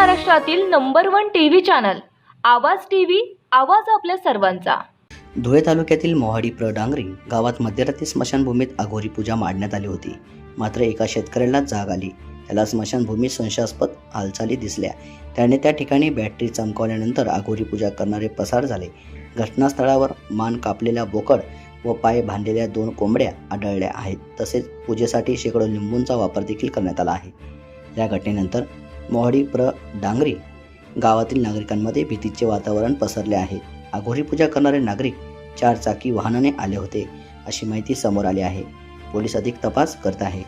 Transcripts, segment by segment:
महाराष्ट्रातील number one T V channel Awaaz TV Awaaz आपल्या सर्वांचा. धुळे तालुक्यातील मोहाडी प्र डांगरी गावात मध्यरात्री स्मशानभूमीत अघोरी पूजा मांडण्यात आली होती. मात्र एका शेतकऱ्याला जाग आली. त्याला स्मशानभूमीत संशयास्पद हालचाली दिसल्या. त्याने त्या ठिकाणी बॅटरी चमकावल्यानंतर अघोरी पूजा करणारे पसार झाले. घटनास्थळावर मान कापलेल्या बोकड व पाय बांधलेल्या दोन कोंबड्या आढळल्या आहेत. तसेच पूजेसाठी शेकडो लिंबूंचा वापर देखील करण्यात आला आहे. या घटनेनंतर मोहाडी प्र डांगरी गावातील नागरिकांमध्ये भीतीचे वातावरण पसरले आहे. अघोरी पूजा करणारे नागरिक चार चाकी वाहनाने आले होते अशी माहिती समोर आली आहे. पोलीस अधिक तपास करत आहे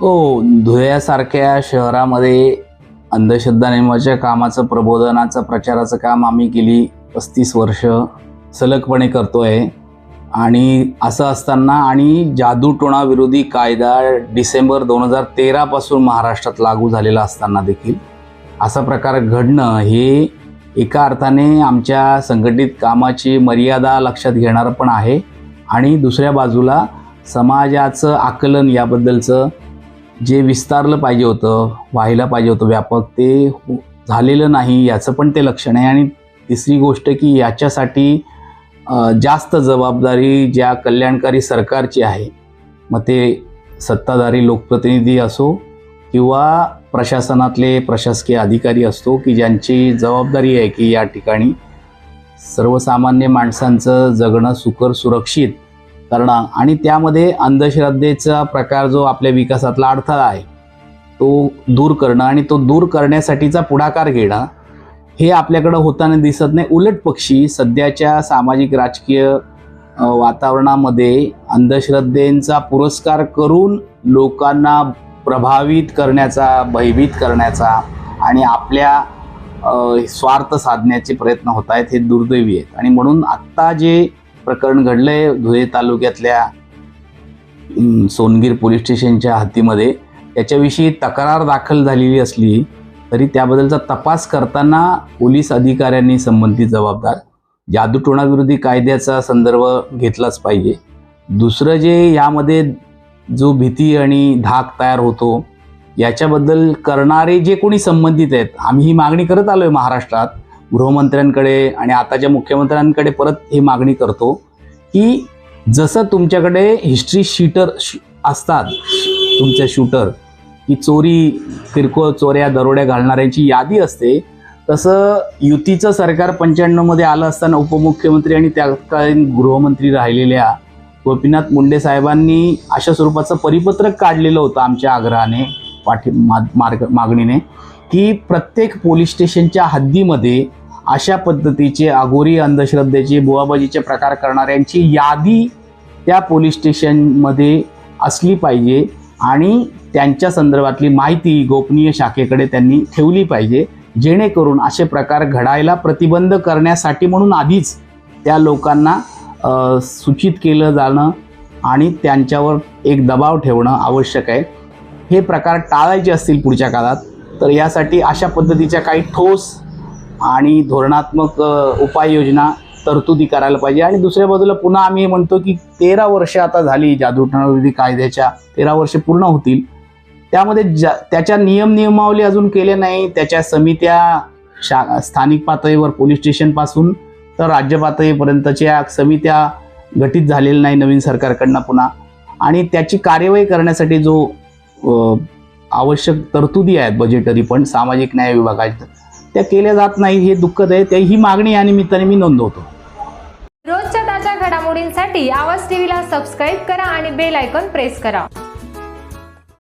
हो धुळ्यासारख्या शहरामध्ये अंधश्रद्धा नेमाच्या कामाचं प्रबोधनाचं प्रचाराचं काम आम्ही गेली पस्तीस वर्ष सलगपणे करतो आहे आणि असं असताना आणि जादूटोणा विरोधी कायदा डिसेंबर दोन हजार तेरापासून महाराष्ट्रात लागू झालेला असताना देखील असा प्रकार घडणं हे एका अर्थाने आमच्या संघटित कामाची मर्यादा लक्षात घेणारं पण आहे. आणि दुसऱ्या बाजूला समाजाचं आकलन याबद्दलचं जे विस्तारलं पाहिजे होतं व्हायला पाहिजे होतं व्यापक ते झालेलं नाही याचं पण ते लक्षण आहे. आणि तिसरी गोष्ट की याच्यासाठी जास्त जबाबदारी ज्या कल्याणकारी सरकारची आहे मग ते सत्ताधारी लोकप्रतिनिधी असो किंवा प्रशासनातले प्रशासकीय अधिकारी असतो की ज्यांची जबाबदारी आहे की या ठिकाणी सर्वसामान्य माणसांचं जगणं सुकर सुरक्षित करणं आणि त्यामध्ये अंधश्रद्धेचा प्रकार जो आपल्या विकासातला अडथळा आहे तो दूर करणं आणि तो दूर करण्यासाठीचा पुढाकार घेणं हे आपल्याकडं होताना दिसत नाही. उलट पक्षी सध्याच्या सामाजिक राजकीय वातावरणामध्ये अंधश्रद्धेचा पुरस्कार करून लोकांना प्रभावित करण्याचा भयभीत करण्याचा आणि आपल्या स्वार्थ साधण्याचे प्रयत्न होत आहेत हे दुर्दैवी आहेत. आणि म्हणून आत्ता जे प्रकरण घडलं आहे धुळे तालुक्यातल्या सोनगीर पोलीस स्टेशनच्या हद्दीमध्ये त्याच्याविषयी तक्रार दाखल झालेली असली तरी त्याबद्दलचा तपास करताना पोलीस अधिकाऱ्यांनी संबंधित जबाबदार जादूटोणाविरोधी कायद्याचा संदर्भ घेतलाच पाहिजे. दुसरं जे यामध्ये जो भीती आणि धाक तयार होतो याच्याबद्दल करणारे जे कोणी संबंधित आहेत आम्ही ही मागणी करत आलो आहे महाराष्ट्रात गृहमंत्र्यांकडे आणि आताच्या मुख्यमंत्र्यांकडे परत ही मागणी करतो की जसं तुमच्याकडे हिस्ट्री शीटर असतात तुमच्या शूटर की चोरी किरकोळ चोऱ्या दरोड्या घालणाऱ्यांची यादी असते. तसं युतीचं सरकार पंच्याण्णवमध्ये आलं असताना उपमुख्यमंत्री आणि त्याकालीन गृहमंत्री राहिलेल्या गोपीनाथ मुंडे साहेबांनी अशा स्वरूपाचं परिपत्रक काढलेलं होतं आमच्या आग्रहाने पाठी मार्ग मागणीने की प्रत्येक पोलीस स्टेशनच्या हद्दीमध्ये अशा पद्धतीचे अघोरी अंधश्रद्धेचे बुवाबाजीचे प्रकार करणाऱ्यांची यादी त्या पोलीस स्टेशनमध्ये असली पाहिजे आणि त्यांच्या संदर्भातली माहिती गोपनीय शाखेकडे त्यांनी ठेवली पाहिजे जेणेकरून असे प्रकार घडायला प्रतिबंध करण्यासाठी म्हणून आधीच त्या लोकांना सूचित केलं जाणं आणि त्यांच्यावर एक दबाव ठेवणं आवश्यक आहे. हे प्रकार टाळायचे असतील पुढच्या काळात तर यासाठी अशा पद्धतीच्या काही ठोस आणि धोरणात्मक उपाययोजना तरतुदी करायला पाहिजे. आणि दुसऱ्या बाजूला पुन्हा आम्ही हे म्हणतो की तेरा वर्ष आता झाली जादूटोणाविरोधी कायद्याच्या तेरा वर्ष पूर्ण होतील. त्यामध्ये ज्या त्याच्या नियम नियमावली अजून केले नाही. त्याच्या समित्या शा स्थानिक पातळीवर पोलीस स्टेशनपासून तर राज्य पातळीपर्यंतच्या समित्या घटित झालेल्या नाही नवीन सरकारकडनं पुन्हा. आणि त्याची कार्यवाही करण्यासाठी जो आवश्यक तरतुदी आहेत बजेटरी पण सामाजिक न्याय विभागाच्या त्या केल्या जात नाही हे दुःखद आहे. त्या ही मागणी या निमित्ताने मी नोंदवतो. रोजच्या ताज्या घडामोडींसाठी आवाज टीव्हीला सबस्क्राईब करा आणि बेल आयकॉन प्रेस करा.